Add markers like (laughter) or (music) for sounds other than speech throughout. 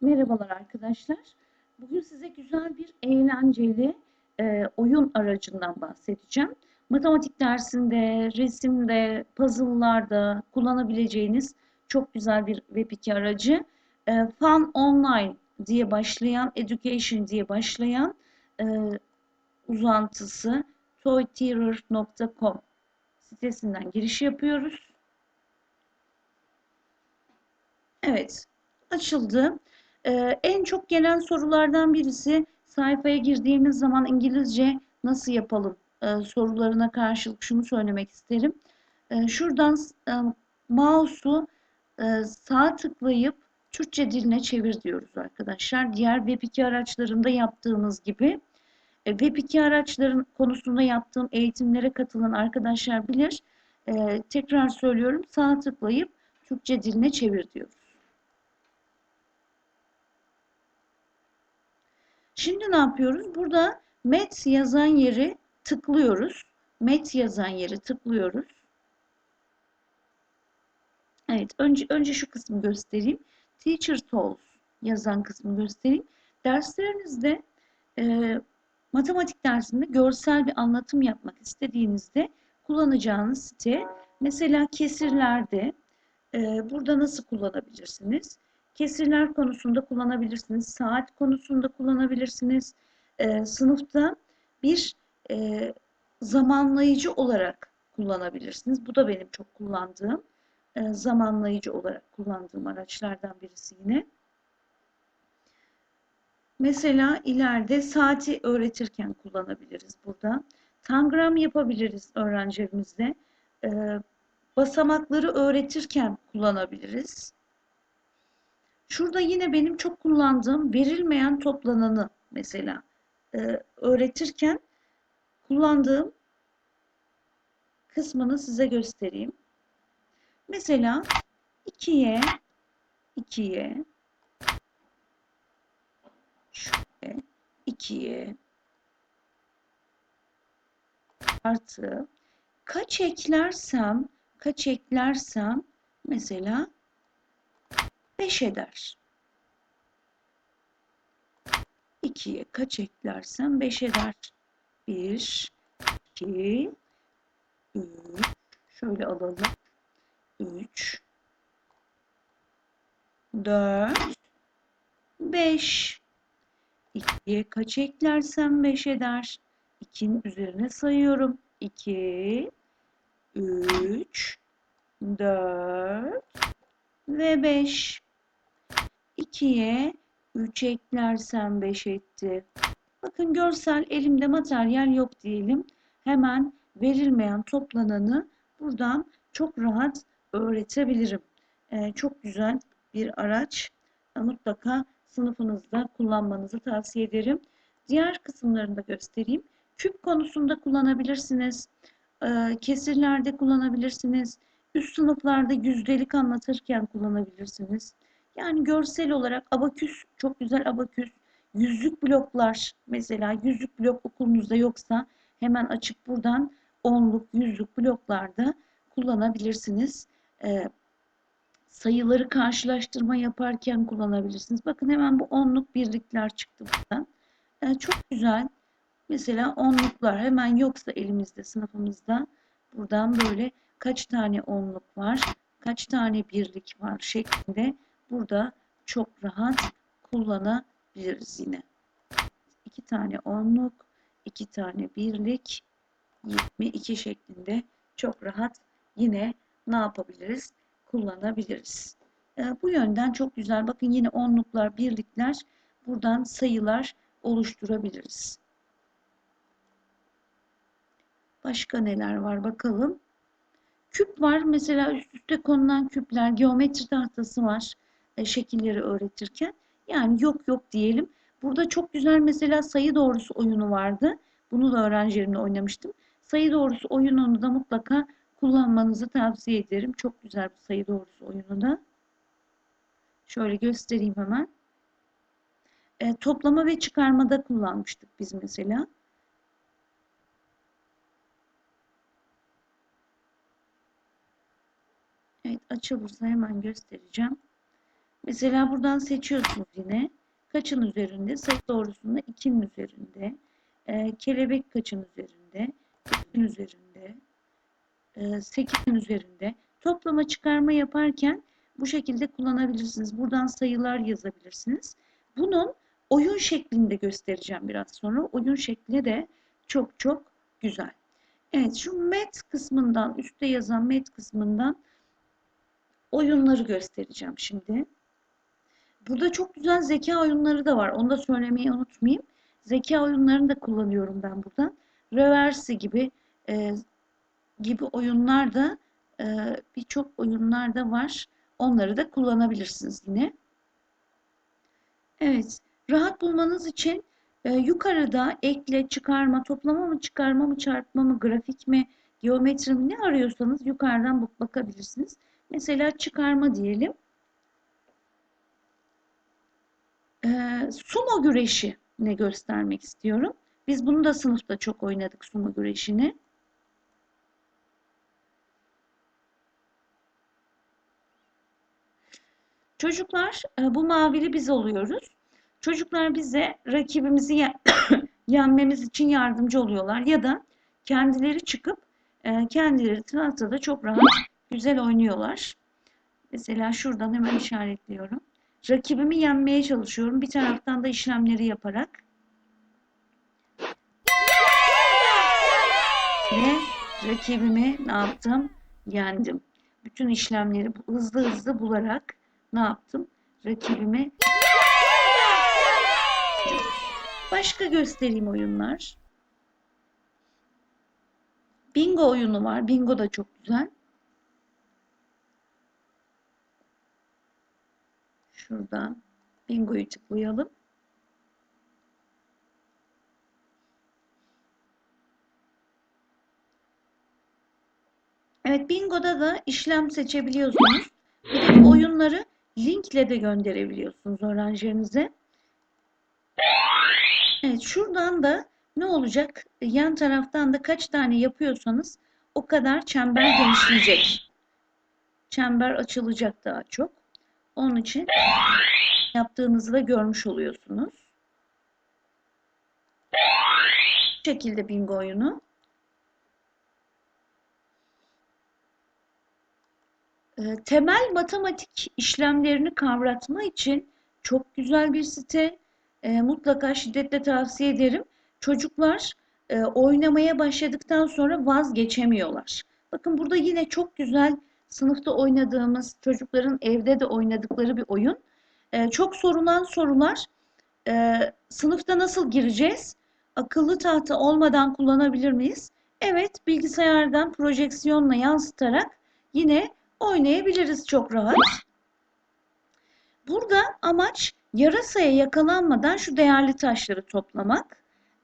Merhabalar arkadaşlar. Bugün size güzel bir eğlenceli e, oyun aracından bahsedeceğim. Matematik dersinde, resimde, puzzle'larda kullanabileceğiniz çok güzel bir Web2 aracı. E, Fun Online diye başlayan, Education diye başlayan e, uzantısı toytearer.com sitesinden giriş yapıyoruz. Evet, açıldı. Ee, en çok gelen sorulardan birisi sayfaya girdiğimiz zaman İngilizce nasıl yapalım ee, sorularına karşılık şunu söylemek isterim. Ee, şuradan e, mouse'u e, sağ tıklayıp Türkçe diline çevir diyoruz arkadaşlar. Diğer Web2 araçlarında yaptığımız gibi. E, Web2 araçların konusunda yaptığım eğitimlere katılan arkadaşlar bilir. E, tekrar söylüyorum sağ tıklayıp Türkçe diline çevir diyoruz. Şimdi ne yapıyoruz? Burada met yazan yeri tıklıyoruz. Met yazan yeri tıklıyoruz. Evet, önce önce şu kısmı göstereyim. Teacher Tools yazan kısmı göstereyim. Derslerinizde e, matematik dersinde görsel bir anlatım yapmak istediğinizde kullanacağınız site mesela kesirlerde e, burada nasıl kullanabilirsiniz? Kesirler konusunda kullanabilirsiniz. Saat konusunda kullanabilirsiniz. E, sınıfta bir e, zamanlayıcı olarak kullanabilirsiniz. Bu da benim çok kullandığım e, zamanlayıcı olarak kullandığım araçlardan birisi yine. Mesela ileride saati öğretirken kullanabiliriz burada. Tangram yapabiliriz öğrencilerimizle. E, basamakları öğretirken kullanabiliriz. Şurada yine benim çok kullandığım verilmeyen toplananı mesela e, öğretirken kullandığım kısmını size göstereyim. Mesela 2'ye 2'ye şöyle 2'ye artı kaç eklersem kaç eklersem mesela 5 eder. 2'ye kaç eklersem 5 eder. 1, 2, 3, şöyle alalım. 3, 4, 5. 2'ye kaç eklersem 5 eder. 2'nin üzerine sayıyorum. 2, 3, 4 ve 5. 2'ye 3 eklersem 5 etti. Bakın görsel elimde materyal yok diyelim. Hemen verilmeyen toplananı buradan çok rahat öğretebilirim. Ee, çok güzel bir araç. Mutlaka sınıfınızda kullanmanızı tavsiye ederim. Diğer kısımlarını da göstereyim. Küp konusunda kullanabilirsiniz. Ee, kesirlerde kullanabilirsiniz. Üst sınıflarda yüzdelik anlatırken kullanabilirsiniz. Yani görsel olarak abaküs, çok güzel abaküs. Yüzlük bloklar mesela yüzlük blok okulunuzda yoksa hemen açıp buradan onluk, yüzlük bloklarda kullanabilirsiniz. Ee, sayıları karşılaştırma yaparken kullanabilirsiniz. Bakın hemen bu onluk birlikler çıktı buradan. Ee, çok güzel. Mesela onluklar hemen yoksa elimizde sınıfımızda buradan böyle kaç tane onluk var, kaç tane birlik var şeklinde burada çok rahat kullanabiliriz yine. İki tane onluk, iki tane birlik, 22 şeklinde çok rahat yine ne yapabiliriz? Kullanabiliriz. E, bu yönden çok güzel. Bakın yine onluklar, birlikler buradan sayılar oluşturabiliriz. Başka neler var bakalım. Küp var. Mesela üst üste konulan küpler, geometri tahtası var şekilleri öğretirken. Yani yok yok diyelim. Burada çok güzel mesela sayı doğrusu oyunu vardı. Bunu da öğrencilerimle oynamıştım. Sayı doğrusu oyununu da mutlaka kullanmanızı tavsiye ederim. Çok güzel bir sayı doğrusu oyunu da. Şöyle göstereyim hemen. E, toplama ve çıkarmada kullanmıştık biz mesela. Evet açılırsa hemen göstereceğim. Mesela buradan seçiyorsunuz yine. Kaçın üzerinde? Sayı doğrusunda 2'nin üzerinde. Ee, kelebek kaçın üzerinde? 2'nin üzerinde. Ee, 8'in üzerinde. Toplama çıkarma yaparken bu şekilde kullanabilirsiniz. Buradan sayılar yazabilirsiniz. Bunun oyun şeklinde göstereceğim biraz sonra. Oyun şekli de çok çok güzel. Evet şu met kısmından üstte yazan met kısmından oyunları göstereceğim şimdi. Burada çok güzel zeka oyunları da var. Onu da söylemeyi unutmayayım. Zeka oyunlarını da kullanıyorum ben buradan. Reverse gibi e, gibi oyunlar da e, birçok oyunlar da var. Onları da kullanabilirsiniz yine. Evet. Rahat bulmanız için e, yukarıda ekle, çıkarma, toplama mı, çıkarma mı, çarpma mı, grafik mi, geometri mi ne arıyorsanız yukarıdan bak bakabilirsiniz. Mesela çıkarma diyelim. E, sumo güreşi ne göstermek istiyorum. Biz bunu da sınıfta çok oynadık sumo güreşini. Çocuklar bu mavili biz oluyoruz. Çocuklar bize rakibimizi ye (coughs) yenmemiz için yardımcı oluyorlar ya da kendileri çıkıp kendileri tahtada çok rahat güzel oynuyorlar. Mesela şuradan hemen işaretliyorum. Rakibimi yenmeye çalışıyorum. Bir taraftan da işlemleri yaparak. Ve rakibimi ne yaptım? Yendim. Bütün işlemleri hızlı hızlı bularak ne yaptım? Rakibimi Başka göstereyim oyunlar. Bingo oyunu var. Bingo da çok güzel. Şuradan bingoyu tıklayalım. Evet bingoda da işlem seçebiliyorsunuz. Bir de oyunları linkle de gönderebiliyorsunuz öğrencilerinize. Evet şuradan da ne olacak? Yan taraftan da kaç tane yapıyorsanız o kadar çember genişleyecek. Çember açılacak daha çok. Onun için yaptığınızı da görmüş oluyorsunuz. Bu şekilde bingo oyunu. Ee, temel matematik işlemlerini kavratma için çok güzel bir site e, mutlaka şiddetle tavsiye ederim. Çocuklar e, oynamaya başladıktan sonra vazgeçemiyorlar. Bakın burada yine çok güzel sınıfta oynadığımız, çocukların evde de oynadıkları bir oyun. E, çok sorulan sorular e, sınıfta nasıl gireceğiz? Akıllı tahta olmadan kullanabilir miyiz? Evet, bilgisayardan projeksiyonla yansıtarak yine oynayabiliriz çok rahat. Burada amaç yarasaya yakalanmadan şu değerli taşları toplamak.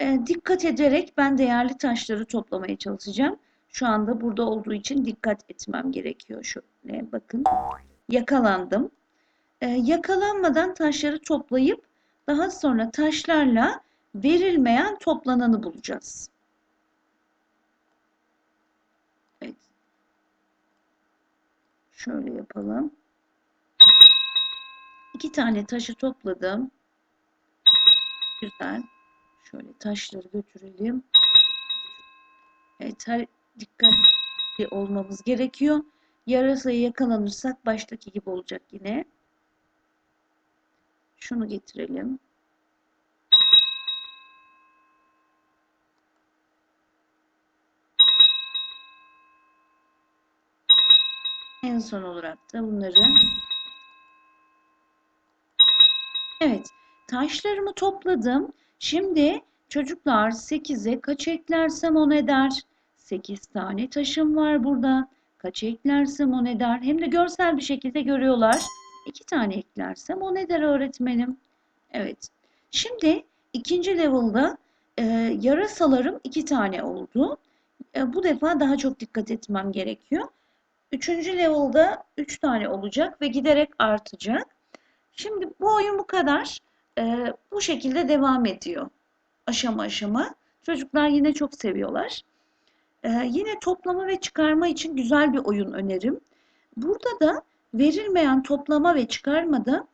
E, dikkat ederek ben değerli taşları toplamaya çalışacağım. Şu anda burada olduğu için dikkat etmem gerekiyor. Şöyle bakın yakalandım. E, yakalanmadan taşları toplayıp daha sonra taşlarla verilmeyen toplananı bulacağız. Evet. Şöyle yapalım. İki tane taşı topladım. Güzel. Şöyle taşları götürelim. Evet, her dikkatli olmamız gerekiyor. Yarasaya yakalanırsak baştaki gibi olacak yine. Şunu getirelim. En son olarak da bunları Evet, taşlarımı topladım. Şimdi çocuklar 8'e kaç eklersem on eder? 8 tane taşım var burada. Kaç eklersem on eder? Hem de görsel bir şekilde görüyorlar. 2 tane eklersem on eder öğretmenim. Evet. Şimdi ikinci level'da e, yarasalarım 2 tane oldu. E, bu defa daha çok dikkat etmem gerekiyor. Üçüncü level'da 3 tane olacak ve giderek artacak. Şimdi bu oyun bu kadar. Ee, bu şekilde devam ediyor. Aşama aşama. Çocuklar yine çok seviyorlar. Ee, yine toplama ve çıkarma için güzel bir oyun önerim. Burada da verilmeyen toplama ve çıkarmada